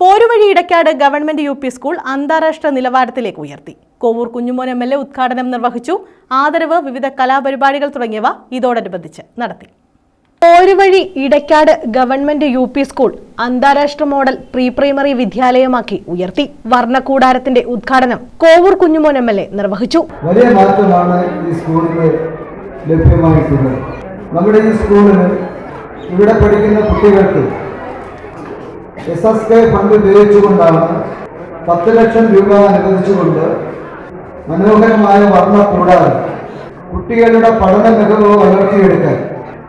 Poruvazhi Idaykkad government U P school അന്താരാഷ്ട്ര നിലവാരത്തിലേക്ക് ഉയർത്തി. Kovoor Kunjumon M L A ഉദ്ഘാടനം നിർവഹിച്ചു. ആദരവ് വിവിധ കലാപരിപാടികൾ തുടങ്ങിയവ ഇതോടനുബന്ധിച്ച് നടത്തി. Poruvazhi Idaykkad government U P school അന്താരാഷ്ട്ര മോഡൽ പ്രീ പ്രൈമറി വിദ്യാലയമാക്കി ഉയർത്തി. വർണക്കൂടാരത്തിന്റെ ഉദ്ഘാടനം Kovoor Kunjumon M L A നിർവഹിച്ചു. വലിയ മാറ്റമാണ് ഈ സ്കൂളിന് ലഭ്യമായിട്ടുള്ളത്. നമ്മുടെ ഈ സ്കൂളിന് ഇവിടെ പഠിക്കുന്ന കുട്ടികൾക്ക് എസ് എസ് കെ ഫണ്ട് ഉപയോഗിച്ചുകൊണ്ടാണ് പത്ത് ലക്ഷം രൂപ അനുവദിച്ചുകൊണ്ട് മനോഹരമായ വർണ കൂടാതെ കുട്ടികളുടെ പഠന മികവ് വളർത്തിയെടുക്കാൻ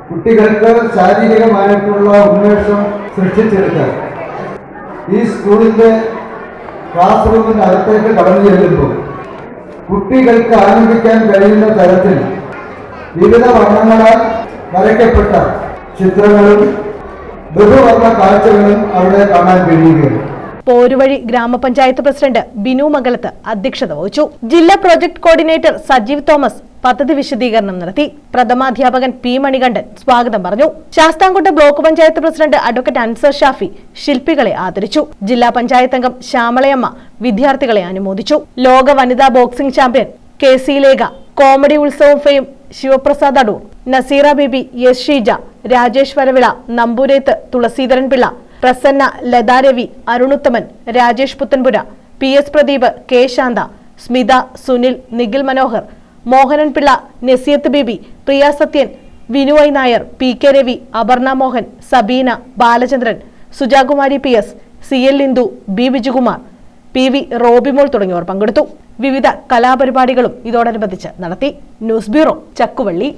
കുട്ടികൾക്ക് ശാരീരികമായിട്ടുള്ള ഉന്മേഷം സൃഷ്ടിച്ചെടുക്കാൻ ഈ സ്കൂളിന്റെ ക്ലാസ് റൂമിന്റെ അകത്തേക്ക് കടന്നു ചെല്ലുമ്പോൾ കുട്ടികൾക്ക് ആനന്ദിക്കാൻ കഴിയുന്ന തരത്തിൽ വിവിധ വർണങ്ങളാൽ വരയ്ക്കപ്പെട്ട ചിത്രങ്ങളും കാഴ്ചകളും അവിടെ കാണാൻ കഴിയുകയാണ്. പോരുവഴി ഗ്രാമപഞ്ചായത്ത് പ്രസിഡന്റ് ബിനു മംഗലത്ത് അധ്യക്ഷത വഹിച്ചു. ജില്ലാ പ്രോജക്ട് കോർഡിനേറ്റർ സജീവ് തോമസ് പദ്ധതി വിശദീകരണം നടത്തി. പ്രഥമാധ്യാപകൻ പി മണികണ്ഠൻ സ്വാഗതം പറഞ്ഞു. Sasthamkotta block panchayat president advocate Ansar Shafi ശില്പികളെ ആദരിച്ചു. ജില്ലാ പഞ്ചായത്ത് അംഗം ശ്യാമളയമ്മ വിദ്യാർത്ഥികളെ അനുമോദിച്ചു. ലോക വനിതാ boxing champion K C Lekha comedy Utsavam fame Sivaprasad Adoor Nazeera Bibi Yash Sheeja Rajesh Varavila Nambooreth Thulaseedharan Pillai Prasanna Latharavi Arunuthaman Rajesh Puthanpura P S Pradeep K Shantha Smitha Sunil Nikhil Manohar Mohanan Pillai Nasiyath Bibi Priya Sathyan Vinu Y Nair P K Ravi Aparna Mohan Sabeena Balachandran Sujakumari P S C L Indu B Vijukumar P V Robimol തുടങ്ങിയവർ പങ്കെടുത്തു. വിവിധ കലാപരിപാടികളും ഇതോടനുബന്ധിച്ച് നടത്തി. News bureau Chakkuvalli.